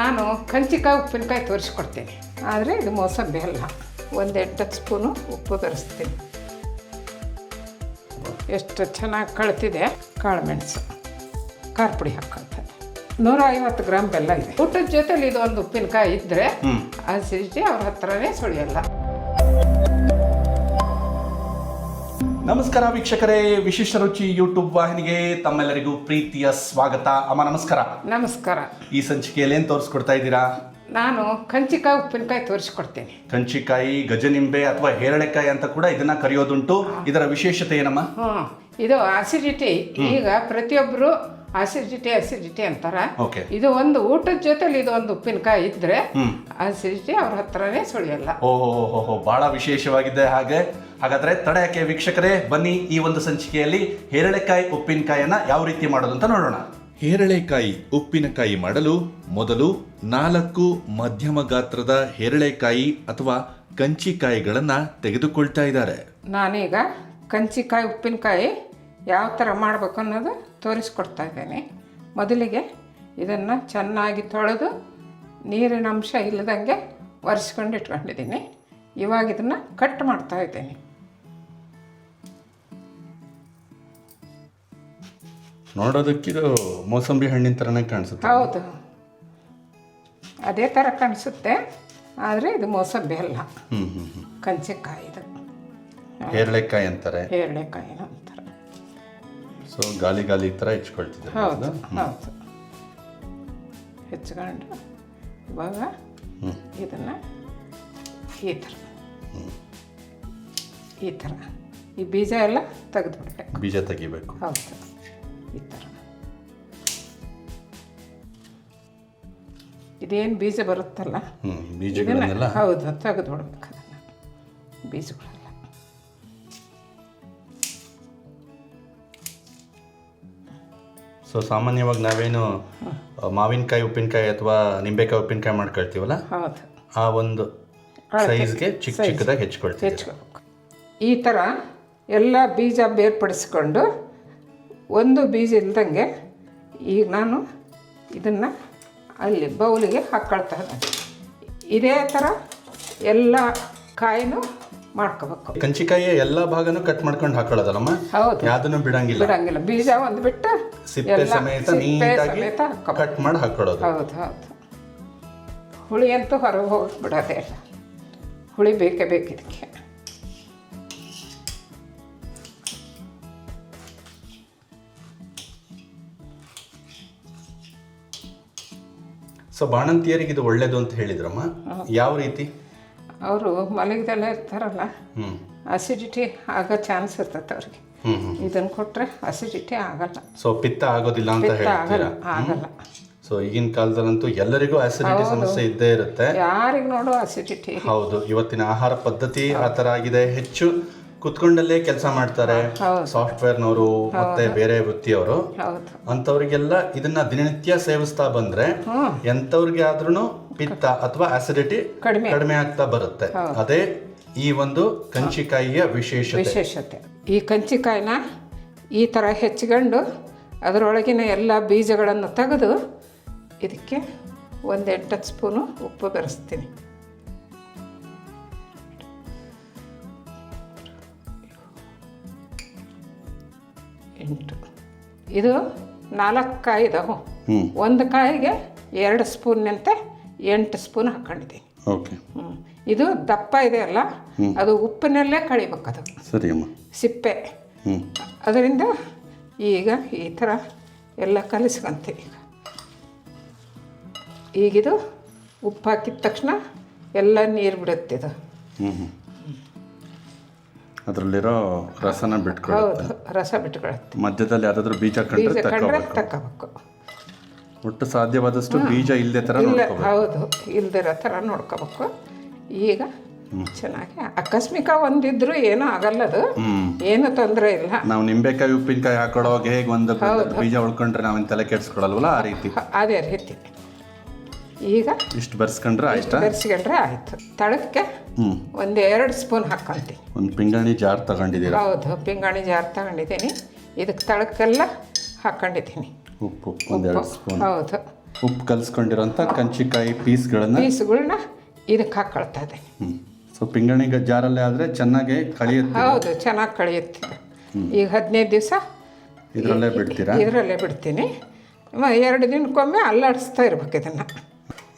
ನಾನು ಕಂಚಿಕಾಯಿ ಉಪ್ಪಿನಕಾಯಿ ತೋರಿಸ್ಕೊಡ್ತೀನಿ. ಆದರೆ ಇದು ಮೋಸಂಬಿ ಅಲ್ಲ. ಒಂದು ಎಂಟು ಸ್ಪೂನು ಉಪ್ಪು ತರಿಸ್ತೀನಿ ಎಷ್ಟು ಚೆನ್ನಾಗಿ ಕಳ್ತಿದೆ ಕಾಳು ಮೆಣಸು ಖಾರ ಪುಡಿ ಹಾಕ್ಕೊಳ್ತಾರೆ ನೂರ ಐವತ್ತು ಗ್ರಾಮ್ ಬೆಲ್ಲ ಇದೆ. ಊಟದ ಜೊತೆಲಿ ಇದು ಒಂದು ಉಪ್ಪಿನಕಾಯಿ ಇದ್ದರೆ ಅಸಿಡಿಟಿ ಅವ್ರ ಹತ್ರನೇ ಸುಳಿಯಲ್ಲ. ನಮಸ್ಕಾರ ವೀಕ್ಷಕರೇ ವಿಶಿಷ್ಟ ರುಚಿ ಯೂಟ್ಯೂಬ್ ವಾಹಿನಿಗೆ ತಮ್ಮೆಲ್ಲರಿಗೂ ಪ್ರೀತಿಯ ಸ್ವಾಗತ. ಅಮ್ಮ ನಮಸ್ಕಾರ. ನಮಸ್ಕಾರ. ಈ ಸಂಚಿಕೆಯಲ್ಲಿ ಏನು ತೋರಿಸ್ಕೊಡ್ತಾ ಇದ್ದೀರಾ? ನಾನು ಕಂಚಿಕಾಯಿ ಉಪ್ಪಿನಕಾಯಿ ತೋರಿಸ್ಕೊಡ್ತೀನಿ. ಕಂಚಿಕಾಯಿ ಗಜನಿಂಬೆ ಅಥವಾ ಹೇರಳೆಕಾಯಿ ಅಂತ ಕೂಡ ಇದನ್ನ ಕರೆಯೋದುಂಟು. ಇದರ ವಿಶೇಷತೆ ಏನಮ್ಮ? ಹ್ಞೂ ಇದು ಆಸಿಡಿಟಿ ಈಗ ಪ್ರತಿಯೊಬ್ಬರು ಆಸಿಡಿಟಿ ಆಸಿಡಿಟಿ ಅಂತಾರ. ಓಕೆ. ಇದು ಒಂದು ಊಟದ ಜೊತೆಲಿ ಇದು ಒಂದು ಉಪ್ಪಿನಕಾಯಿ ಇದ್ರೆ ಆಸಿಡಿಟಿ ಅಸಿಡಿಟಿ ಅವ್ರ ಹತ್ರನೇ ಸುಳಿಯಲ್ಲ. ಓಹೋ ಬಹಳ ವಿಶೇಷವಾಗಿದೆ ಹಾಗೆ. ಹಾಗಾದ್ರೆ ತಡೆಯಕ್ಕೆ ವೀಕ್ಷಕರೇ ಬನ್ನಿ ಈ ಒಂದು ಸಂಚಿಕೆಯಲ್ಲಿ ಹೇರಳೆಕಾಯಿ ಉಪ್ಪಿನಕಾಯಿಯನ್ನ ಯಾವ ರೀತಿ ಮಾಡೋದು ಅಂತ ನೋಡೋಣ. ಹೇರಳೆಕಾಯಿ ಉಪ್ಪಿನಕಾಯಿ ಮಾಡಲು ಮೊದಲು ನಾಲ್ಕು ಮಧ್ಯಮ ಗಾತ್ರದ ಹೇರಳೆಕಾಯಿ ಅಥವಾ ಕಂಚಿಕಾಯಿಗಳನ್ನ ತೆಗೆದುಕೊಳ್ತಾ ಇದ್ದಾರೆ. ನಾನೀಗ ಕಂಚಿಕಾಯಿ ಉಪ್ಪಿನಕಾಯಿ ಯಾವ ಥರ ಮಾಡಬೇಕು ಅನ್ನೋದು ತೋರಿಸ್ಕೊಡ್ತಾ ಇದ್ದೇನೆ. ಮೊದಲಿಗೆ ಇದನ್ನು ಚೆನ್ನಾಗಿ ತೊಳೆದು ನೀರಿನ ಅಂಶ ಇಲ್ಲದಂಗೆ ಒರೆಸ್ಕೊಂಡು ಇಟ್ಕೊಂಡಿದ್ದೀನಿ. ಇವಾಗ ಇದನ್ನು ಕಟ್ ಮಾಡ್ತಾ ಇದ್ದೀನಿ. ನೋಡೋದಕ್ಕಿದು ಮೋಸಂಬಿ ಹಣ್ಣಿನ ಥರನೇ ಕಾಣಿಸುತ್ತೆ. ಹೌದು. ಅದೇ ಥರ ಕಾಣಿಸುತ್ತೆ. ಆದರೆ ಇದು ಮೋಸಂಬಿ ಅಲ್ಲ. ಹ್ಮ್ ಹ್ಮ್ ಕಂಚೆಕಾಯಿ ಕಂಚಿಕಾಯಿ ಇದು. ಹೇರಳೆಕಾಯಿ ಅಂತಾರೆ. ಹೇರಳೆಕಾಯಿ ಅಂತಾರೆ. ಸೊ ಗಾಲಿ ಗಾಲಿ ತರ ಹೆಚ್ಕೊಳ್ತಿದ್ದೆ ಹೌದು ಹೌದು? ಹೆಚ್ಕೊಂಡು ಇವಾಗ ಇದನ್ನು ಈ ಥರ ಈ ಥರ ಈ ಬೀಜ ಎಲ್ಲ ತೆಗೆದುಬಿಡ್ಬೇಕು. ಬೀಜ ತೆಗಿಬೇಕು. ಹೌದು. ಇದೇನು ಬೀಜ ಬರುತ್ತಲ್ಲ? ಬೀಜಗಳನ್ನೆಲ್ಲ? ಹೌದು ತೆಗೆದು ಅದನ್ನು. ಬೀಜಗಳೆಲ್ಲ ಸೊ ಸಾಮಾನ್ಯವಾಗಿ ನಾವೇನು ಮಾವಿನಕಾಯಿ ಉಪ್ಪಿನಕಾಯಿ ಅಥವಾ ನಿಂಬೆಕಾಯಿ ಉಪ್ಪಿನಕಾಯಿ ಮಾಡ್ಕೊಳ್ತೀವಲ್ಲ? ಹೌದು. ಆ ಒಂದು ಸೈಜ್ಗೆ ಚಿಕ್ಕ ಚಿಕ್ಕದಾಗಿ ಹೆಚ್ಕೊಳ್ತೀವಿ. ಹೆಚ್ಕೊಳ್ಬೇಕು. ಈ ಥರ ಎಲ್ಲ ಬೀಜ ಬೇರ್ಪಡಿಸ್ಕೊಂಡು ಒಂದು ಬೀಜ ಇಲ್ದಂಗೆ ಈಗ ನಾನು ಇದನ್ನು ಅಲ್ಲಿ ಬೌಲಿಗೆ ಹಾಕ್ಕೊಳ್ತಾ ಇದ್ದೇನೆ ಇದೇ ಥರ ಎಲ್ಲ ಕಾಯಿನೂ ಮಾಡ್ಕೋಬೇಕು. ಕಂಚಿಕಾಯಿಯ ಎಲ್ಲ ಭಾಗನೂ ಕಟ್ ಮಾಡ್ಕೊಂಡು ಹಾಕೊಳ್ಳೋದಲ್ಲಮ್ಮ? ಹೌದು. ಯಾವ್ದನ್ನು ಬಿಡಂಗಿಲ್ಲ. ಬಿಡಂಗಿಲ್ಲ. ಬೀಜ ಒಂದು ಬಿಟ್ಟು ಸಿಪ್ಪೆ ಸಮೇತ ನೀಟಾಗಿ ಕಟ್ ಮಾಡಿ ಹಾಕೊಳ್ಳೋದು. ಹೌದು ಹೌದು. ಹುಳಿ ಅಂತೂ ಹೊರಗೆ ಹೋಗಿ ಬಿಡೋದೇ ಇಲ್ಲ. ಹುಳಿ ಬೇಕೇ ಬೇಕು ಸೊ ಬಾಣಂತಿಯರಿಗೆ ಇದು ಒಳ್ಳೇದು ಅಂತ ಹೇಳಿದ್ರಮ್ಮ. ಯಾವ ರೀತಿ? ಅವರು ಮಲಗಿದೆಲ್ಲ ಇರ್ತಾರಲ್ಲ ಅಸಿಡಿಟಿ ಆಗೋ ಚಾನ್ಸ್ ಇರ್ತೈತೆ ಅವ್ರಿಗೆ. ಇದನ್ನ ಕೊಟ್ರೆ ಇದನ್ನು ಕೊಟ್ಟರೆ ಅಸಿಡಿಟಿ ಆಗಲ್ಲ. ಸೊ ಪಿತ್ತ ಆಗೋದಿಲ್ಲ ಅಂತ ಹೇಳ್ತೀರಾ? ಆಗಲ್ಲ ಸೊ ಈಗಿನ ಕಾಲದಲ್ಲಂತೂ ಎಲ್ಲರಿಗೂ ಆಸಿಡಿಟಿ ಸಮಸ್ಯೆ ಇದ್ದೇ ಇರುತ್ತೆ. ಯಾರಿಗೆ ನೋಡೋ ಅಸಿಡಿಟಿ ಹೌದು. ಇವತ್ತಿನ ಆಹಾರ ಪದ್ಧತಿ ಆ ಥರ ಆಗಿದೆ. ಹೆಚ್ಚು ಕುತ್ಕೊಂಡಲ್ಲೇ ಕೆಲಸ ಮಾಡ್ತಾರೆ. ಸಾಫ್ಟ್ವೇರ್ನವರು ಮತ್ತೆ ಬೇರೆ ವೃತ್ತಿಯವರು ಅಂತವ್ರಿಗೆಲ್ಲ ಇದನ್ನ ದಿನನಿತ್ಯ ಸೇವಿಸ್ತಾ ಬಂದ್ರೆ ಎಂತವ್ರಿಗೆ ಆದ್ರೂ ಪಿತ್ತ ಅಥವಾ ಆಸಿಡಿಟಿ ಕಡಿಮೆ ಆಗ್ತಾ ಬರುತ್ತೆ. ಅದೇ ಈ ಒಂದು ಕಂಚಿಕಾಯಿಯ ವಿಶೇಷತೆ. ವಿಶೇಷತೆ. ಈ ಕಂಚಿಕಾಯಿನ ಈ ಥರ ಹೆಚ್ಚಿಕೊಂಡು ಅದರೊಳಗಿನ ಎಲ್ಲ ಬೀಜಗಳನ್ನು ತೆಗೆದು ಇದಕ್ಕೆ ಒಂದು ಎಂಟತ್ತು ಸ್ಪೂನು ಉಪ್ಪು ಬೆರೆಸ್ತೀನಿ. ಎಂಟು ಇದು ನಾಲ್ಕು ಕಾಯಿ ಇದಾವು ಒಂದು ಕಾಯಿಗೆ ಎರಡು ಸ್ಪೂನ್ನಂತೆ ಎಂಟು ಸ್ಪೂನ್ ಹಾಕೊಂಡಿದ್ದೀನಿ. ಓಕೆ. ಇದು ದಪ್ಪ ಇದೆ ಅಲ್ಲ ಅದು ಉಪ್ಪಿನಲ್ಲೇ ಕಳಿಬೇಕು ಅದು. ಸರಿ ಅಮ್ಮ. ಸಿಪ್ಪೆ. ಅದರಿಂದ ಈಗ ಈ ಥರ ಎಲ್ಲ ಕಲಿಸ್ಕೊಂತೀವಿ ಈಗ. ಈಗಿದು ಉಪ್ಪು ಹಾಕಿದ ತಕ್ಷಣ ಎಲ್ಲ ನೀರು ಬಿಡುತ್ತೆ ಇದು. ಅದರಲ್ಲಿರೋ ರಸನ ಬಿಟ್ಕೊಳ್ಳಿ ಹೌದು. ರಸ ಬಿಟ್ಕೊಳತ್ತೆ. ಮಧ್ಯದಲ್ಲಿ ಯಾವ್ದಾದ್ರು ಬೀಜ ಬೀಜ ಕಂಡ್ರೆ ಕಂಡ್ರೆ ತಕ್ಕೋಬೇಕು. ತಗೋಬೇಕು ಒಟ್ಟು ಸಾಧ್ಯವಾದಷ್ಟು ಬೀಜ ಇಲ್ಲದೆ ಥರ ಇಲ್ಲ ನೋಡ್ಕೋಬೇಕು. ಹೌದು. ಇಲ್ದಿರೋ ಥರ ನೋಡ್ಕೋಬೇಕು. ಈಗ ಚೆನ್ನಾಗಿ ಆಕಸ್ಮಿಕ ಒಂದಿದ್ರು ಏನೂ ಆಗಲ್ಲ ಅದು. ಏನು ತೊಂದರೆ ಇಲ್ಲ. ನಾವು ನಿಂಬೆಕಾಯಿ ಉಪ್ಪಿನಕಾಯಿ ಹಾಕೊಳ್ಳೋವಾಗ ಹೇಗೆ ಒಂದು ಬೀಜ ಉಳ್ಕೊಂಡ್ರೆ ನಾವೇನು ತಲೆ ಕೆಡ್ಸ್ಕೊಳಲ್ವಲ್ಲ ಆ ರೀತಿ? ಹ- ಅದೇ ರೀತಿ. ಈಗ ಇಷ್ಟು ಬರ್ಸ್ಕೊಂಡ್ರೆ ಆಯ್ತಾ? ಬೆರೆಸ್ಕೊಂಡ್ರೆ ಆಯ್ತು. ತಳಕ್ಕೆ ಒಂದು ಎರಡು ಸ್ಪೂನ್ ಹಾಕ್ಕೊಂತೀನಿ ಒಂದು ಪಿಂಗಾಣಿ ಜಾರ್ ತಗೊಂಡಿದ್ದೀನಿ ಹೌದು ಪಿಂಗಾಣಿ ಜಾರ್ ತಗೊಂಡಿದ್ದೀನಿ. ಇದಕ್ಕೆ ತಳಕ್ಕೆಲ್ಲ ಹಾಕೊಂಡಿದ್ದೀನಿ ಉಪ್ಪು ಒಂದೆರಡು ಸ್ಪೂನ್. ಹೌದು. ಉಪ್ಪು ಕಲಿಸ್ಕೊಂಡಿರೋಂಥ ಕಂಚಿಕಾಯಿ ಪೀಸ್ಗಳನ್ನ ಪೀಸ್ಗಳನ್ನ ಇದಕ್ಕೆ ಹಾಕೊಳ್ತಾ ಇದ್ದೀನಿ. ಹ್ಮ್. ಸೊ ಪಿಂಗಣಿ ಜಾರಲ್ಲೇ ಆದರೆ ಚೆನ್ನಾಗಿ ಕಳಿಯುತ್ತೆ. ಹೌದು ಚೆನ್ನಾಗಿ ಕಳಿಯುತ್ತೆ. ಈಗ ಹದಿನೈದು ದಿವಸ ಇದರಲ್ಲೇ ಬಿಡ್ತೀರಾ? ಇದರಲ್ಲೇ ಬಿಡ್ತೀನಿ. ಎರಡು ದಿನಕ್ಕೊಮ್ಮೆ ಅಲ್ಲಾಡಿಸ್ತಾ ಇರ್ಬೇಕು ಇದನ್ನು.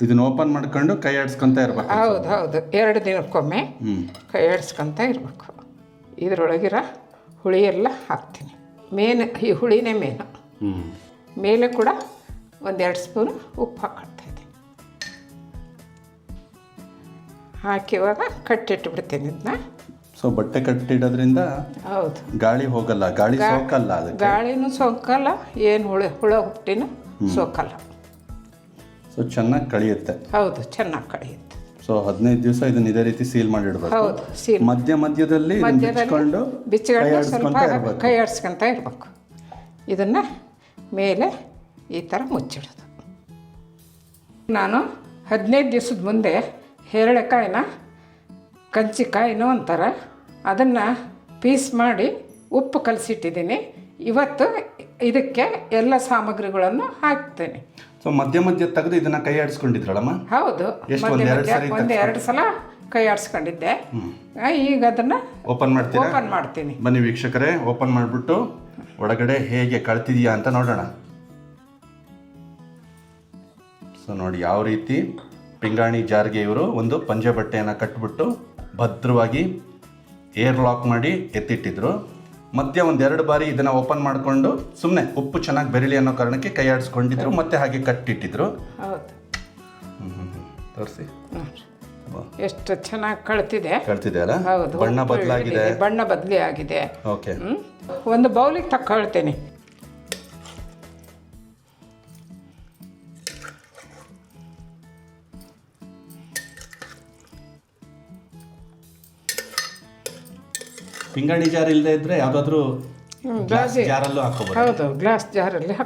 ಇದನ್ನ ಓಪನ್ ಮಾಡ್ಕೊಂಡು ಕೈ ಆಡಿಸ್ಕೊಂತ ಇರ್ಬೇಕು. ಹೌದು ಹೌದು. ಎರಡು ದಿನಕ್ಕೊಮ್ಮೆ ಕೈ ಆಡಿಸ್ಕೊಂತ ಇರಬೇಕು. ಇದರೊಳಗಿರೋ ಹುಳಿ ಎಲ್ಲ ಹಾಕ್ತೀನಿ. ಮೇನ್ ಈ ಹುಳಿನೇ ಮೇನು. ಮೇಲೆ ಕೂಡ ಒಂದೆರಡು ಸ್ಪೂನ್ ಉಪ್ಪು ಹಾಕೊಳ್ತಾ ಇದ್ದೀನಿ. ಹಾಕಿವಾಗ ಕಟ್ಟಿಟ್ಬಿಡ್ತೀನಿ ಇದನ್ನ ಸೊ ಬಟ್ಟೆ ಕಟ್ಟಿಡೋದ್ರಿಂದ ಹೌದು. ಗಾಳಿ ಹೋಗಲ್ಲ. ಗಾಳಿ ಸೋಕಲ್ಲ ಗಾಳಿನೂ ಸೋಕಲ್ಲ ಏನು ಹುಳ ಹುಳ ಹುಟ್ಟಿನೂ ಸೋಕಲ್ಲ. ಸೊ ಚೆನ್ನಾಗಿ ಕಳಿಯುತ್ತೆ. ಹೌದು ಚೆನ್ನಾಗಿ ಕಳೆಯುತ್ತೆ. ಸೊ ಹದಿನೈದು ದಿವಸ ಇದನ್ನ ಇದೇ ರೀತಿ ಸೀಲ್ ಹೌದು ಸೀಲ್ ಮಧ್ಯ ಮಧ್ಯದಲ್ಲಿ ಬಿಚ್ಕೊಂಡು ಬಿಚ್ಚಿಕೊಂಡು ಕೈ ಆಡಿಸ್ಕೊಂತ ಇರಬೇಕು. ಇದನ್ನ ಮೇಲೆ ಈ ಥರ ಮುಚ್ಚಿಡೋದು. ನಾನು ಹದಿನೈದು ದಿವಸದ ಮುಂದೆ ಹೇರಳೆಕಾಯಿನ ಕಂಚಿಕಾಯಿನೂ ಅಂತಾರೆ ಅದನ್ನು ಪೀಸ್ ಮಾಡಿ ಉಪ್ಪು ಕಲಸಿಟ್ಟಿದ್ದೀನಿ. ಇವತ್ತು ಇದಕ್ಕೆ ಎಲ್ಲ ಸಾಮಗ್ರಿಗಳನ್ನು ಹಾಕ್ತೇನೆ. ಸೊ ಮಧ್ಯ ಮಧ್ಯ ತೆಗೆದು ಇದನ್ನ ಕೈ ಆಡಿಸ್ಕೊಂಡಿದ್ರಲ್ಲಮ್ಮ? ಹೌದು. ಎಷ್ಟು? ಒಂದ್ ಎರಡ್ ಒಂದು ಎರಡು ಸಲ ಕೈ ಆಡಿಸ್ಕೊಂಡಿದ್ದೆ. ಈಗ ಅದನ್ನು ಓಪನ್ ಮಾಡ್ತೀನಿ ಓಪನ್ ಮಾಡ್ತೀನಿ. ಬನ್ನಿ ವೀಕ್ಷಕರೇ ಓಪನ್ ಮಾಡಿಬಿಟ್ಟು ಒಳಗಡೆ ಹೇಗೆ ಕಳ್ತಿದೆಯಾ ಅಂತ ನೋಡೋಣ. ಸೊ ನೋಡಿ ಯಾವ ರೀತಿ ಪಿಂಗಾಣಿ ಜಾರಿಗೆ ಇವರು ಒಂದು ಪಂಜೆ ಬಟ್ಟೆಯನ್ನು ಕಟ್ಬಿಟ್ಟು ಭದ್ರವಾಗಿ ಏರ್ ಲಾಕ್ ಮಾಡಿ ಎತ್ತಿಟ್ಟಿದ್ರು. ಮಧ್ಯ ಎರಡು ಬಾರಿ ಇದನ್ನು ಓಪನ್ ಮಾಡಿಕೊಂಡು ಸುಮ್ಮನೆ ಉಪ್ಪು ಚೆನ್ನಾಗಿ ಬೆರಳಿ ಅನ್ನೋ ಕಾರಣಕ್ಕೆ ಕೈ ಆಡಿಸ್ಕೊಂಡಿದ್ರು ಮತ್ತೆ ಹಾಗೆ ಕಟ್ಟಿಟ್ಟಿದ್ರು ಹೌದು. ತೋರಿಸಿ. ಎಷ್ಟು ಚೆನ್ನಾಗಿ ಕಳ್ತಿದೆ. ಕಳ್ತಿದೆ ಅಲ್ಲ? ಹೌದು ಬಣ್ಣ ಬದಲಾಗಿದೆ. ಬಣ್ಣ ಬದಲಿ ಆಗಿದೆ. ಓಕೆ? ಒಂದು ಬೌಲಿಗೆ ತಗೊಳ್ತೇನೆ ಪಿಂಗಾಣಿ ಜಾರ್ ಇಲ್ಲದೆ ಇದ್ರೆ ಯಾವುದಾದ್ರೂ ಗ್ಲಾಸ್ ಜಾರಲ್ಲೂ ಹಾಕೋಬಹುದು ಹೌದು ಗ್ಲಾಸ್ ಜಾರಲ್ಲಿ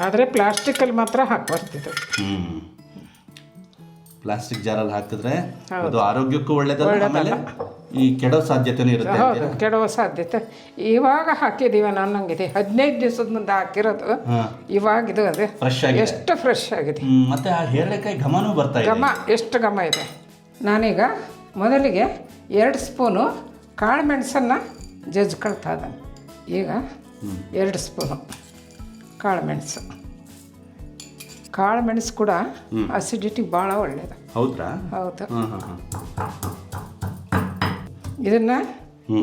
ಆದ್ರೆ ಪ್ಲಾಸ್ಟಿಕ್ ಅಲ್ಲಿ ಮಾತ್ರ ಹಾಕ್ಬಾರ್ದಿದ್ದು ಹ್ಮ್. ಪ್ಲಾಸ್ಟಿಕ್ ಜಾರಲ್ಲಿ ಹಾಕಿದ್ರೆ ಅದು ಆರೋಗ್ಯಕ್ಕೂ ಒಳ್ಳೇದಲ್ಲ ಆಮೇಲೆ ಈ ಕೆಡೋ ಸಾಧ್ಯತೆನೂ ಇರುತ್ತೆ ಹೌದು ಕೆಡುವ ಸಾಧ್ಯತೆ. ಇವಾಗ ಹಾಕಿದ್ದೀವಿ ಅನ್ನಂಗಿದೆ ಹದಿನೈದು ದಿವಸದ ಮುಂದೆ ಹಾಕಿರೋದು. ಹಾ. ಇವಾಗ ಇದು ಅದೇ. ಫ್ರೆಶ್ ಆಗಿದೆ. ಎಷ್ಟು ಫ್ರೆಶ್ ಆಗಿದೆ. ಹ್ಮ್, ಮತ್ತೆ ಆ ಹೇರಳೆಕಾಯಿ ಘಮನೂ ಬರ್ತಾ ಇದೆ. ಘಮ ಎಷ್ಟು ಘಮ ಇದೆ. ನಾನೀಗ ಮೊದಲಿಗೆ ಎರಡು ಸ್ಪೂನು ಕಾಳು ಮೆಣಸನ್ನು ಜಜ್ಕೊಳ್ತಾ ಇದ್ದಾನೆ. ಈಗ ಎರಡು ಸ್ಪೂನು ಕಾಳು ಮೆಣಸು. ಕಾಳು ಮೆಣಸು ಕೂಡ ಅಸಿಡಿಟಿ ಭಾಳ ಒಳ್ಳೆಯದು ಹೌದಾ. ಹೌದು ಇದನ್ನು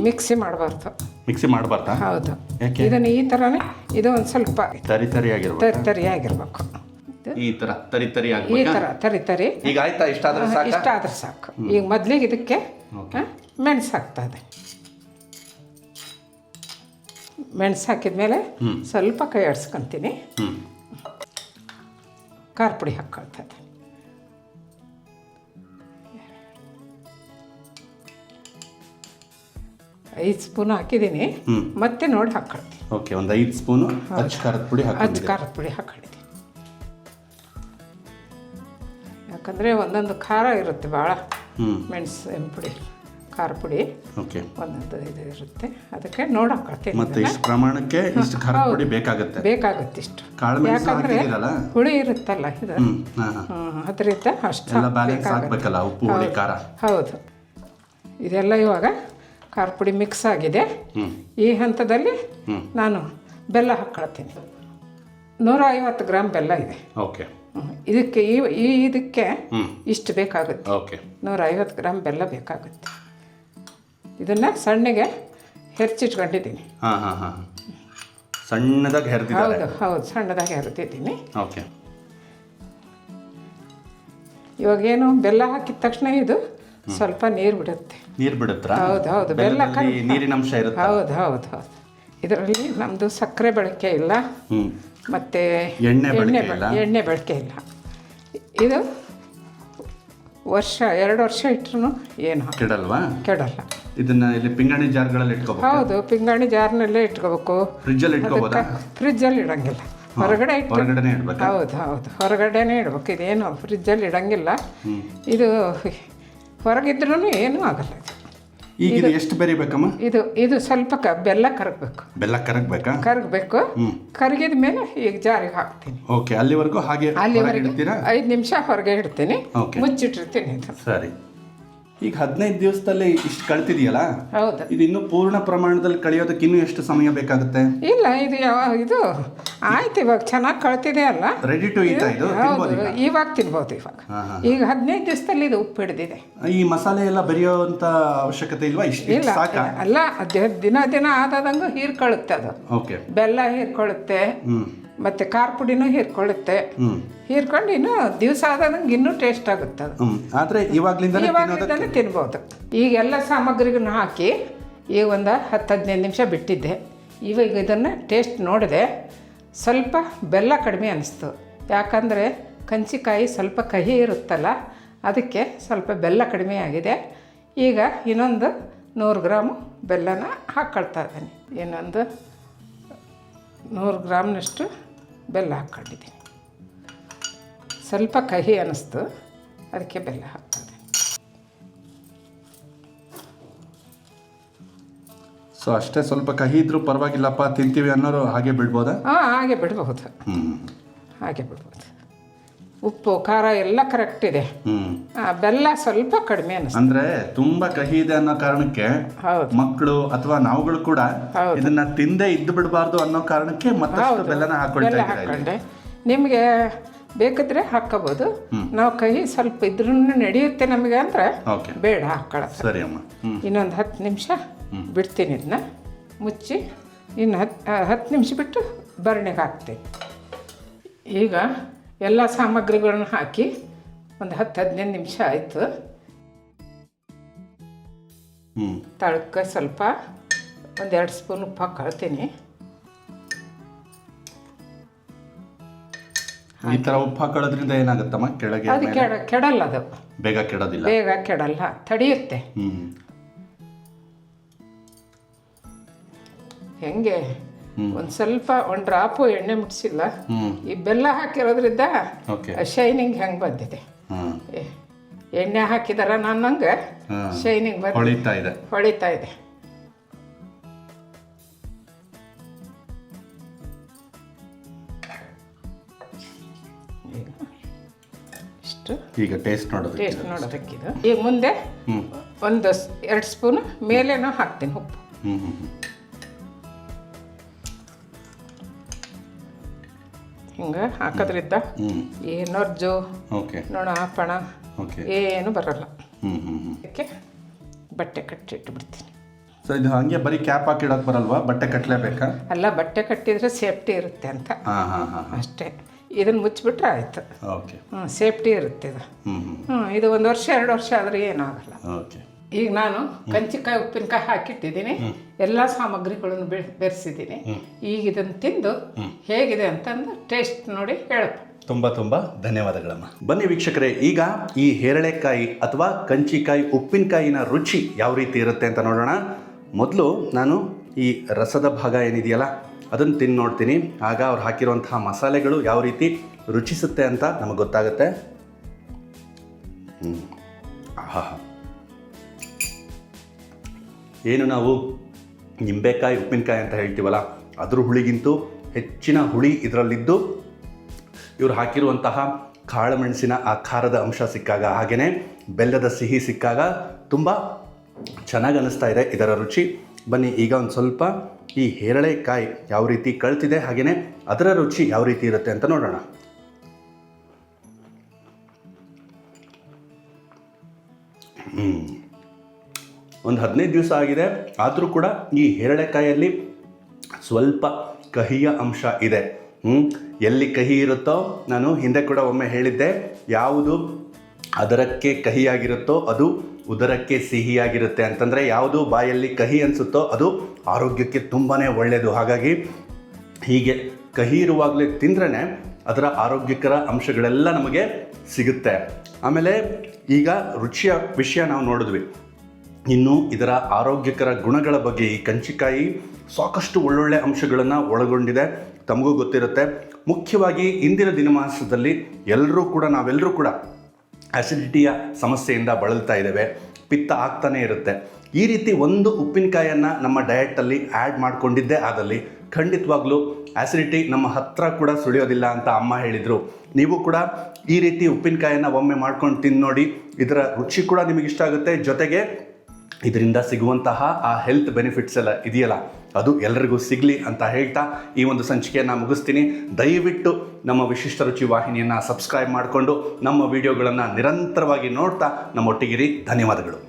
ಮಿಕ್ಸಿ ಮಾಡಬಾರ್ದು. ಮಿಕ್ಸಿ ಮಾಡಬಾರ್ದಾ? ಹೌದು. ಯಾಕೆ? ಇದನ್ನು ಈ ಥರನೇ ಇದು ಒಂದು ಸ್ವಲ್ಪ ತರಿ ತರಿ ಆಗಿರ್ಬೇಕು ತರಿ ತರಿಯಾಗಿರ್ಬೇಕು. ಈ ತರ ತರಿ ತರಿ ಈ ತರ ಥರ ತರಿ ತರಿ. ಈಗ ಆಯ್ತಾ? ಇಷ್ಟಾದ್ರೆ ಸಾಕು? ಇಷ್ಟ ಆದ್ರೆ ಸಾಕು. ಈಗ ಮೊದಲಿಗೆ ಇದಕ್ಕೆ ಮೆಣಸು ಹಾಕ್ತಾ ಇದೆ ಮೆಣಸು ಹಾಕಿದ್ಮೇಲೆ ಸ್ವಲ್ಪ ಕೈ ಆಡ್ಸ್ಕೊಂತೀನಿ ಹ್ಮ್. ಖಾರ ಪುಡಿ ಹಾಕ್ಕೊಳ್ತಾ ಇದೆ ಐದು ಸ್ಪೂನ್ ಹಾಕಿದ್ದೀನಿ. ಮತ್ತೆ ನೋಡಿ ಹಾಕ್ಕೊಳ್ತೀನಿ. ಓಕೆ ಒಂದು ಐದು ಸ್ಪೂನು ಅಚ್ಚ ಖಾರದ ಪುಡಿ ಹಾಕಿ ಖಾರದ ಪುಡಿ ಹಾಕ್ಕೊಂಡಿದ್ದೀನಿ. ಯಾಕಂದರೆ ಒಂದೊಂದು ಖಾರ ಇರುತ್ತೆ ಭಾಳ ಮೆಣಸಿನ ಪುಡಿ ಖಾರ ಪುಡಿ. ಓಕೆ. ಒಂದೊಂದು ಇದು ಇರುತ್ತೆ. ಅದಕ್ಕೆ ನೋಡಿ ಹಾಕ್ಕೊಳ್ತೀನಿ ಮತ್ತೆ ಇಷ್ಟು ಪ್ರಮಾಣಕ್ಕೆ ಇಷ್ಟು ಖಾರ ಪುಡಿ ಬೇಕಾಗುತ್ತೆ. ಬೇಕಾಗುತ್ತೆ ಇಷ್ಟು. ಯಾಕಂದ್ರೆ ಹುಳಿ ಇರುತ್ತಲ್ಲ ಇದು? ಅದರಿಂದ ಅಷ್ಟು ಎಲ್ಲ ಬ್ಯಾಲೆನ್ಸ್ ಆಗಬೇಕಲ್ಲ ಉಪ್ಪು ಹುಳಿ ಖಾರ? ಹೌದು. ಇದೆಲ್ಲ ಇವಾಗ ಖಾರ ಪುಡಿ ಮಿಕ್ಸ್ ಆಗಿದೆ. ಈ ಹಂತದಲ್ಲಿ ನಾನು ಬೆಲ್ಲ ಹಾಕ್ಕೊಳ್ತೀನಿ ನೂರ ಐವತ್ತು ಗ್ರಾಮ್ ಬೆಲ್ಲ ಇದೆ. ಓಕೆ. ಇದಕ್ಕೆ ಈ ಈ ಇದಕ್ಕೆ ಇಷ್ಟು ಬೇಕಾಗುತ್ತೆ. ಓಕೆ. ನೂರ ಐವತ್ತು ಗ್ರಾಮ್ ಬೆಲ್ಲ ಬೇಕಾಗುತ್ತೆ. ಇದನ್ನು ಸಣ್ಣಗೆ ಹೆಚ್ಚಿಟ್ಕೊಂಡಿದ್ದೀನಿ ಹಾ ಹಾ ಹಾ ಸಣ್ಣದಾಗಿ ಹೆರ್ದಿದ್ದಾರೆ. ಹೌದು ಹೌದು ಸಣ್ಣದಾಗಿ ಹರಿದಿದ್ದೀನಿ. ಓಕೆ. ಇವಾಗ ಏನು ಬೆಲ್ಲ ಹಾಕಿದ ತಕ್ಷಣ ಇದು ಸ್ವಲ್ಪ ನೀರು ಬಿಡುತ್ತೆ. ನೀರು ಬಿಡುತ್ತಾ? ಹೌದು ಹೌದು ಬೆಲ್ಲ ನೀರಿನ ಅಂಶ ಇರುತ್ತೆ? ಹೌದು ಹೌದು ಹೌದು. ಇದರಲ್ಲಿ ನಮ್ಮದು ಸಕ್ಕರೆ ಬಳಕೆ ಇಲ್ಲ. ಮತ್ತು ಎಣ್ಣೆ ಇಲ್ಲ? ಎಣ್ಣೆ ಬಳಕೆ ಇಲ್ಲ. ಇದು ವರ್ಷ ಎರಡು ವರ್ಷ ಇಟ್ಟರು ಏನು? ಕೆಡಲ್ವಾ? ಕೆಡಲ್ಲ. ಇದನ್ನ ಇಲ್ಲಿ ಪಿಂಗಾಣಿ ಜಾರ್ಗಳಲ್ಲಿ ಇಟ್ಕೋಬೇಕು. ಹೌದು ಪಿಂಗಾಣಿ ಜಾರ್ನಲ್ಲೇ ಇಟ್ಕೋಬೇಕು. ಫ್ರಿಜ್ಜಲ್ಲಿ ಇಟ್ಕೋಬೋದಾ? ಫ್ರಿಜ್ಜಲ್ಲಿ ಇಡಂಗಿಲ್ಲ. ಹೊರಗಡೆ ಹೊರಗಡೆನೆ ಹೌದು ಹೌದು. ಹೊರಗಡೆನೇ ಇಡಬೇಕು. ಇದೇನು ಫ್ರಿಜ್ಜಲ್ಲಿ ಇಡಂಗಿಲ್ಲ. ಇದು ಹೊರಗಿದ್ರೂ ಏನೂ ಆಗಲ್ಲ ಇದು. ಈಗ ಇದು ಎಷ್ಟು ಬೆರಿಬೇಕಮ್ಮ? ಇದು ಇದು ಸ್ವಲ್ಪ ಕ ಬೆಲ್ಲ ಕರಗಬೇಕು. ಬೆಲ್ಲ ಕರಗಬೇಕು? ಕರಗಬೇಕು. ಕರಗಿದ ಮೇಲೆ ಈಗ ಜಾರಿಗೆ ಹಾಕ್ತೀನಿ. ಓಕೆ ಅಲ್ಲಿವರೆಗೂ ಹಾಗೆ ಅಲ್ಲಿವರೆಗೆ ಇಡ್ತೀರಾ? ಐದು ನಿಮಿಷ ಹೊರಗೆ ಇಡ್ತೀನಿ. ಮುಚ್ಚಿಟ್ಟಿರ್ತೀನಿ ಇದು. ಸರಿ. ಈಗ ಹದಿನೈದು ದಿವಸದಲ್ಲಿ ಇಷ್ಟು ಕಳ್ತಿದೆಯಲ್ಲ? ಹೌದು. ಇದು ಇನ್ನೂ ಪೂರ್ಣ ಪ್ರಮಾಣದಲ್ಲಿ ಕಳಿಯೋದಕ್ಕೆ ಇನ್ನೂ ಎಷ್ಟು ಸಮಯ ಬೇಕಾಗುತ್ತೆ? ಇಲ್ಲ ಇದು ಯಾವ ಇದು ಆಯ್ತು ಇವಾಗ ಚೆನ್ನಾಗಿ ಕಳ್ತಿದೆ ಅಲ್ಲ? ರೆಡಿ ಟು ಈಟ್ ಇದು? ಹೌದು ತಿನ್ಬೋದು ಈಗ? ಇವಾಗ ತಿನ್ಬೋದು ಇವಾಗ. ಈಗ ಹದಿನೈದು ದಿವಸದಲ್ಲಿ ಇದು ಉಪ್ಪು ಹಿಡಿದಿದೆ. ಈ ಮಸಾಲೆ ಎಲ್ಲ ಬರೆಯುವಂತ ಅವಶ್ಯಕತೆ ಇಲ್ವಾ? ಇಷ್ಟು ಇಲ್ಲ ಸಾಕಾ? ಅಲ್ಲ ಅದೇ ದಿನ ದಿನ ಆದಾದಂಗೂ ಹೀರ್ಕೊಳ್ಳುತ್ತೆ ಅದು. ಓಕೆ ಬೆಲ್ಲ ಹೀರ್ಕೊಳ್ಳುತ್ತೆ ಹ್ಮ್. ಮತ್ತು ಖಾರ ಪುಡಿನೂ ಹೀರ್ಕೊಳ್ಳುತ್ತೆ. ಹೀರ್ಕೊಂಡು ಇನ್ನು ದಿವಸ ಆದಂಗೆ ಇನ್ನೂ ಟೇಸ್ಟ್ ಆಗುತ್ತೆ ಅದು. ಆದ್ರೆ ಇವಾಗ್ಲಿಂದಲೇ ಇವಾಗಿಂದಲೇ ತಿನ್ಬೋದು. ಈಗ ಎಲ್ಲ ಸಾಮಗ್ರಿಗಳನ್ನ ಹಾಕಿ ಈಗ ಒಂದು ಹತ್ತು ಹದಿನೈದು ನಿಮಿಷ ಬಿಟ್ಟಿದ್ದೆ. ಇವಾಗ ಇದನ್ನು ಟೇಸ್ಟ್ ನೋಡಿದೆ. ಸ್ವಲ್ಪ ಬೆಲ್ಲ ಕಡಿಮೆ ಅನಿಸ್ತು. ಯಾಕಂದರೆ ಕಂಚಿಕಾಯಿ ಸ್ವಲ್ಪ ಕಹಿ ಇರುತ್ತಲ್ಲ ಅದಕ್ಕೆ ಸ್ವಲ್ಪ ಬೆಲ್ಲ ಕಡಿಮೆ ಆಗಿದೆ. ಈಗ ಇನ್ನೊಂದು ನೂರು ಗ್ರಾಮು ಬೆಲ್ಲನ ಹಾಕ್ಕೊಳ್ತಾ ಇದ್ದೀನಿ. ಇನ್ನೊಂದು ನೂರು ಗ್ರಾಮ್ನಷ್ಟು ಬೆಲ್ಲ ಹಾಕ್ಕೊಂಡಿದ್ದೀನಿ. ಸ್ವಲ್ಪ ಕಹಿ ಅನ್ನಿಸ್ತು ಅದಕ್ಕೆ ಬೆಲ್ಲ ಹಾಕ್ತದೆ ಸೊ ಅಷ್ಟೇ ಸ್ವಲ್ಪ ಕಹಿ ಇದ್ರೂ ಪರವಾಗಿಲ್ಲಪ್ಪ ತಿಂತೀವಿ ಅನ್ನೋರು ಹಾಗೆ ಬಿಡ್ಬೋದಾ? ಹಾಂ ಹಾಗೆ ಬಿಡ್ಬಹುದು. ಹಾಗೆ ಬಿಡ್ಬೋದು. ಉಪ್ಪು ಖಾರ ಎಲ್ಲ ಕರೆಕ್ಟ್ ಇದೆ. ಆ, ಬೆಲ್ಲ ಸ್ವಲ್ಪ ಕಡಿಮೆ ಅನಿಸ್ತು. ಅಂದ್ರೆ ತುಂಬಾ ಕಹಿ ಇದೆ ಅನ್ನೋ ಕಾರಣಕ್ಕೆ ಹೌದು. ಮಕ್ಕಳು ಅಥವಾ ನಾವುಗಳು ಕೂಡ ಹೌದು. ಇದನ್ನ ತಿಂದೆ ಇದ್ದು ಬಿಡಬಾರ್ದು ಅನ್ನೋ ಕಾರಣಕ್ಕೆ ಮತ್ತಷ್ಟು ಬೆಲ್ಲನ ಹಾಕೊಳ್ತಾ ಬೆಲ್ಲ ಇದ್ದೀರಾ ಇಲ್ಲಿ. ಹಾಕ್ಕೊಂಡೆ ನಿಮಗೆ ಬೇಕಿದ್ರೆ ಹಾಕ್ಕೋಬೋದು ನಾವು ಕಹಿ ಸ್ವಲ್ಪ ಇದ್ರೂ ನಡೆಯುತ್ತೆ ನಮಗೆ ಅಂದ್ರೆ ಓಕೆ. ಬೇಡ ಹಾಕ್ಕೊಳ್ಳೋದು ಸರಿ ಅಮ್ಮ. ಹ್ಮ್. ಇನ್ನೊಂದು ಹತ್ತು ನಿಮಿಷ ಬಿಡ್ತೀನಿ ಇದನ್ನ ಮುಚ್ಚಿ ಇನ್ನು ಹತ್ತು ಹತ್ತು ನಿಮಿಷ ಬಿಟ್ಟು ಬರ್ಣಿಗೆ ಹಾಕ್ತೀನಿ. ಈಗ ಎಲ್ಲ ಸಾಮಗ್ರಿಗಳನ್ನ ಹಾಕಿ ಒಂದು ಹತ್ತು ಹದಿನೈದು ನಿಮಿಷ ಆಯಿತು. ಹ್ಮ್. ತಳಕ್ಕೆ ಸ್ವಲ್ಪ ಒಂದೆರಡು ಸ್ಪೂನ್ ಉಪ್ಪು ಹಾಕೊಳ್ತೀನಿ ಈ ತರ ಉಪ್ಪು ಹಾಕೊಳ್ಳೋದ್ರಿಂದ ಏನಾಗುತ್ತಮ್ಮ? ಕೆಳಗೆ ಅದು ಕೆಡ ಕೆಡಲ್ಲ ಅದು. ಬೇಗ ಕೆಡೋದಿಲ್ಲ. ಬೇಗ ಕೆಡಲ್ಲ. ತಡೆಯುತ್ತೆ. ಹೆಂಗೆ? ಒಂದು ಸ್ವಲ್ಪ ಒಂದು ಡ್ರಾಪು ಎಣ್ಣೆ ಮುಟ್ಸಿಲ್ಲ. ಈ ಬೆಲ್ಲ ಹಾಕಿರೋದ್ರಿಂದ ಶೈನಿಂಗ್ ಹೆಂಗೆ ಬಂದಿದೆ. ಎಣ್ಣೆ ಹಾಕಿದಾರ ನನ್ನಂಗೆ. ಶೈನಿಂಗ್ ಬಂದ ಹೊಳಿತಾ ಇದೆ. ಹೊಳಿತಾ ಇದೆ. ಈಗ ಟೇಸ್ಟ್ ನೋಡೋದು ಟೇಸ್ಟ್ ನೋಡೋದಕ್ಕಿದು ಈಗ ಮುಂದೆ ಒಂದು ಎರಡು ಸ್ಪೂನ್ ಮೇಲೇನೋ ಹಾಕ್ತೀನಿ ಉಪ್ಪು. ಹ್ಞೂ ಹ್ಮ್. ಹಿಂಗೆ ಹಾಕೋದ್ರಿಂದ ಈ ನೊರ್ಜು ಓಕೆ. ನೊಣ ಪಣ ಓಕೆ. ಏನು ಬರಲ್ಲ. ಅದಕ್ಕೆ ಬಟ್ಟೆ ಕಟ್ಟಿಟ್ಬಿಡ್ತೀನಿ ಸೊ ಇದು ಹಾಗೆ ಬರೀ ಕ್ಯಾಪ್ ಹಾಕಿಡಕ್ ಬರಲ್ವಾ? ಬಟ್ಟೆ ಕಟ್ಟಲೇಬೇಕಾ ಅಲ್ಲ ಬಟ್ಟೆ ಕಟ್ಟಿದ್ರೆ ಸೇಫ್ಟಿ ಇರುತ್ತೆ ಅಂತ. ಅಷ್ಟೇ. ಇದನ್ನು ಮುಚ್ಚಿಬಿಟ್ರೆ ಆಯ್ತು. ಓಕೆ. ಹ್ಞೂ ಸೇಫ್ಟಿ ಇರುತ್ತೆ ಇದು. ಹ್ಞೂ ಇದು ಒಂದು ವರ್ಷ ಎರಡು ವರ್ಷ ಆದರೆ ಏನಾಗಲ್ಲ ಓಕೆ. ಈಗ ನಾನು ಕಂಚಿಕಾಯಿ ಉಪ್ಪಿನಕಾಯಿ ಹಾಕಿಟ್ಟಿದ್ದೀನಿ. ಎಲ್ಲ ಸಾಮಗ್ರಿಗಳನ್ನು ಬೆ ಬೆರೆಸಿದ್ದೀನಿ. ಈಗ ಇದನ್ನು ತಿಂದು ಹೇಗಿದೆ ಅಂತಂದು ಟೇಸ್ಟ್ ನೋಡಿ ಹೇಳಪ್ಪ. ತುಂಬ ತುಂಬ ಧನ್ಯವಾದಗಳಮ್ಮ. ಬನ್ನಿ ವೀಕ್ಷಕರೇ ಈಗ ಈ ಹೇರಳೆಕಾಯಿ ಅಥವಾ ಕಂಚಿಕಾಯಿ ಉಪ್ಪಿನಕಾಯಿನ ರುಚಿ ಯಾವ ರೀತಿ ಇರುತ್ತೆ ಅಂತ ನೋಡೋಣ. ಮೊದಲು ನಾನು ಈ ರಸದ ಭಾಗ ಏನಿದೆಯಲ್ಲ ಅದನ್ನು ತಿಂದು ನೋಡ್ತೀನಿ. ಆಗ ಅವ್ರು ಹಾಕಿರುವಂತಹ ಮಸಾಲೆಗಳು ಯಾವ ರೀತಿ ರುಚಿಸುತ್ತೆ ಅಂತ ನಮಗೆ ಗೊತ್ತಾಗುತ್ತೆ. ಹ್ಞೂ ಆಹಾ. ಏನು ನಾವು ನಿಂಬೆಕಾಯಿ, ಉಪ್ಪಿನಕಾಯಿ ಅಂತ ಹೇಳ್ತೀವಲ್ಲ, ಅದ್ರ ಹುಳಿಗಿಂತೂ ಹೆಚ್ಚಿನ ಹುಳಿ ಇದರಲ್ಲಿದ್ದು ಇವರು ಹಾಕಿರುವಂತಹ ಕಾಳುಮೆಣಸಿನ ಆ ಖಾರದ ಅಂಶ ಸಿಕ್ಕಾಗ ಹಾಗೆಯೇ ಬೆಲ್ಲದ ಸಿಹಿ ಸಿಕ್ಕಾಗ ತುಂಬ ಚೆನ್ನಾಗಿ ಅನ್ನಿಸ್ತಾ ಇದೆ ಇದರ ರುಚಿ. ಬನ್ನಿ, ಈಗ ಒಂದು ಸ್ವಲ್ಪ ಈ ಹೇರಳೆಕಾಯಿ ಯಾವ ರೀತಿ ಕಳ್ತಿದೆ ಹಾಗೆಯೇ ಅದರ ರುಚಿ ಯಾವ ರೀತಿ ಇರುತ್ತೆ ಅಂತ ನೋಡೋಣ. ಒಂದು ಹದಿನೈದು ದಿವಸ ಆಗಿದೆ. ಆದರೂ ಕೂಡ ಈ ಹೇರಳೆಕಾಯಲ್ಲಿ ಸ್ವಲ್ಪ ಕಹಿಯ ಅಂಶ ಇದೆ. ಹ್ಞೂ ಎಲ್ಲಿ ಕಹಿ ಇರುತ್ತೋ, ನಾನು ಹಿಂದೆ ಕೂಡ ಒಮ್ಮೆ ಹೇಳಿದ್ದೆ, ಯಾವುದು ಅದರಕ್ಕೆ ಕಹಿಯಾಗಿರುತ್ತೋ ಅದು ಉದರಕ್ಕೆ ಸಿಹಿಯಾಗಿರುತ್ತೆ. ಅಂತಂದರೆ ಯಾವುದು ಬಾಯಲ್ಲಿ ಕಹಿ ಅನಿಸುತ್ತೋ ಅದು ಆರೋಗ್ಯಕ್ಕೆ ತುಂಬಾ ಒಳ್ಳೆಯದು ಹಾಗಾಗಿ ಹೀಗೆ ಕಹಿ ಇರುವಾಗಲೇ ತಿಂದ್ರೇ ಅದರ ಆರೋಗ್ಯಕರ ಅಂಶಗಳೆಲ್ಲ ನಮಗೆ ಸಿಗುತ್ತೆ. ಆಮೇಲೆ ಈಗ ರುಚಿಯ ವಿಷಯ ನಾವು ನೋಡಿದ್ವಿ. ಇನ್ನು ಇದರ ಆರೋಗ್ಯಕರ ಗುಣಗಳ ಬಗ್ಗೆ ಈ ಕಂಚಿಕಾಯಿ ಸಾಕಷ್ಟು ಒಳ್ಳೊಳ್ಳೆ ಅಂಶಗಳನ್ನು ಒಳಗೊಂಡಿದೆ. ತಮಗೂ ಗೊತ್ತಿರುತ್ತೆ. ಮುಖ್ಯವಾಗಿ ಇಂದಿನ ದಿನಮಾಸದಲ್ಲಿ ಎಲ್ಲರೂ ಕೂಡ ನಾವೆಲ್ಲರೂ ಕೂಡ ಅಸಿಡಿಟಿಯ ಸಮಸ್ಯೆಯಿಂದ ಬಳಲ್ತಾ ಇದ್ದೇವೆ. ಪಿತ್ತ ಆಗ್ತಾನೇ ಇರುತ್ತೆ. ಈ ರೀತಿ ಒಂದು ಉಪ್ಪಿನಕಾಯನ್ನು ನಮ್ಮ ಡಯಟಲ್ಲಿ ಆ್ಯಡ್ ಮಾಡಿಕೊಂಡಿದ್ದೇ ಆದಲ್ಲಿ ಖಂಡಿತವಾಗ್ಲೂ ಆ್ಯಸಿಡಿಟಿ ನಮ್ಮ ಹತ್ರ ಕೂಡ ಸುಳಿಯೋದಿಲ್ಲ ಅಂತ ಅಮ್ಮ ಹೇಳಿದರು. ನೀವು ಕೂಡ ಈ ರೀತಿ ಉಪ್ಪಿನಕಾಯನ್ನು ಒಮ್ಮೆ ಮಾಡ್ಕೊಂಡು ತಿನ್ನೋಡಿ ನೋಡಿ ಇದರ ರುಚಿ ಕೂಡ ನಿಮಗಿಷ್ಟ ಆಗುತ್ತೆ. ಜೊತೆಗೆ ಇದರಿಂದ ಸಿಗುವಂತಹ ಆ ಹೆಲ್ತ್ ಬೆನಿಫಿಟ್ಸ್ ಎಲ್ಲ ಇದೆಯಲ್ಲ, ಅದು ಎಲ್ಲರಿಗೂ ಸಿಗಲಿ ಅಂತ ಹೇಳ್ತಾ ಈ ಒಂದು ಸಂಚಿಕೆಯನ್ನು ಮುಗಿಸ್ತೀನಿ. ದಯವಿಟ್ಟು ನಮ್ಮ ವಿಶಿಷ್ಟ ರುಚಿ ವಾಹಿನಿಯನ್ನು ಸಬ್ಸ್ಕ್ರೈಬ್ ಮಾಡಿಕೊಂಡು ನಮ್ಮ ವಿಡಿಯೋಗಳನ್ನು ನಿರಂತರವಾಗಿ ನೋಡ್ತಾ ನಮ್ಮೊಟ್ಟಿಗಿರಿ. ಧನ್ಯವಾದಗಳು.